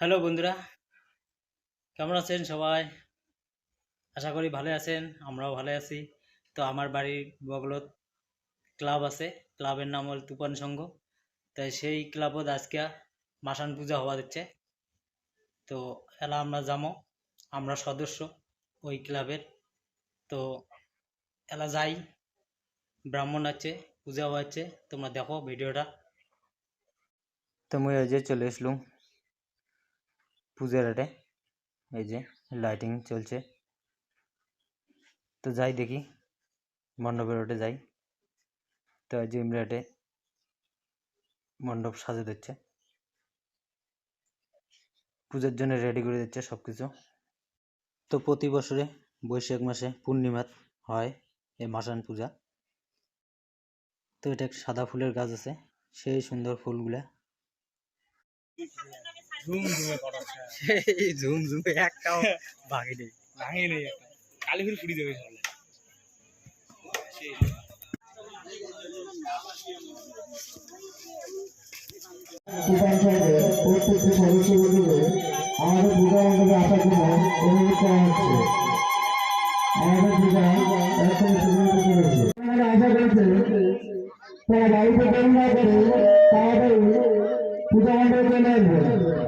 Hello বন্ধুরা, কেমন আছেন সবাই? আশা করি ভালো আছেন, আমরাও ভালো আছি। তো আমার বাড়ির বগলত ক্লাব আছে, ক্লাবের নাম হল তুফান সংঘ। তাই সেই ক্লাবত আজকে মাসান পূজা হওয়া দিচ্ছে। তো এলা আমরা যাব আমরা সদস্য ওই ক্লাবের। তো এলা যাই, ব্রাহ্মণ আছে পূজা হচ্ছে তোমরা দেখো ভিডিওটা। তো মুই যে চলে আসলুম। পূজার আটে, এই যে লাইটিং চলছে। তো যাই দেখি, মণ্ডপের ওটে যাই। তো এই যে ইমরাটে মণ্ডপ সাজে দিচ্ছে। পূজার জন্য রেডি করে দিচ্ছে সব কিছু তো প্রতি বছরে বৈশাখ মাসে পূর্ণিমাত হয় এই মাসান পূজা। তো এটা সাদা ফুলের গাছ আছে, সেই সুন্দর ফুলগুলা ঝুম ঝুমে পড়াচ্ছে সেই একটাও বাকি নেই ভাঙে নেই একটা। কালি ফির ফুড়ি দেবে সকালে প্রত্যেকটি সদস্যবৃন্দকে আমাদের পূজা মণ্ডপে আসার জন্য অনুরোধ করা হচ্ছে আমাদের পূজা এখন শুরু হতে আশা করছি তারা বাড়িতে দেরি করে তাড়াতাড়ি পূজা মণ্ডপে চলে আসবে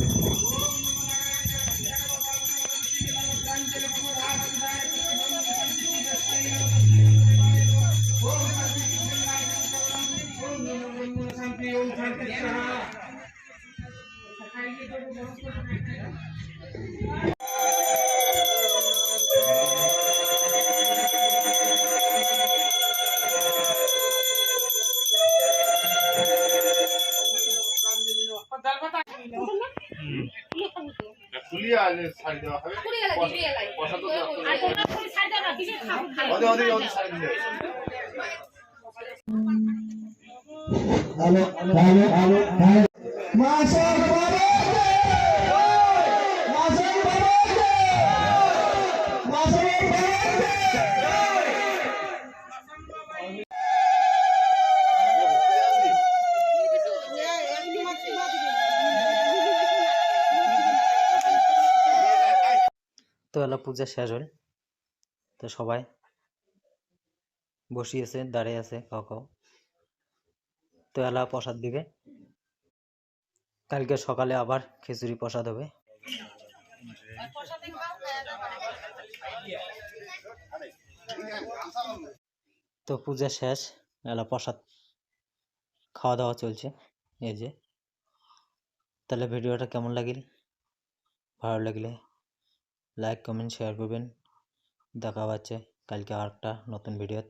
何で? হ্যালো হ্যালো হ্যালো মাসের বাবা তো এলা পূজা শেষ হল। তো সবাই বসি আছে, দাঁড়িয়ে আছে, খাও খাও। তো এলা প্রসাদ দিবে। কালকে সকালে আবার খিচুড়ি প্রসাদ হবে। তো পূজা শেষ এলা প্রসাদ খাওয়া দাওয়া চলছে। এই যে। তাহলে ভিডিওটা কেমন লাগিল? ভালো লাগলে লাইক কমেন্ট শেয়ার করবেন। দেখা হচ্ছে কালকে আর একটা নতুন ভিডিও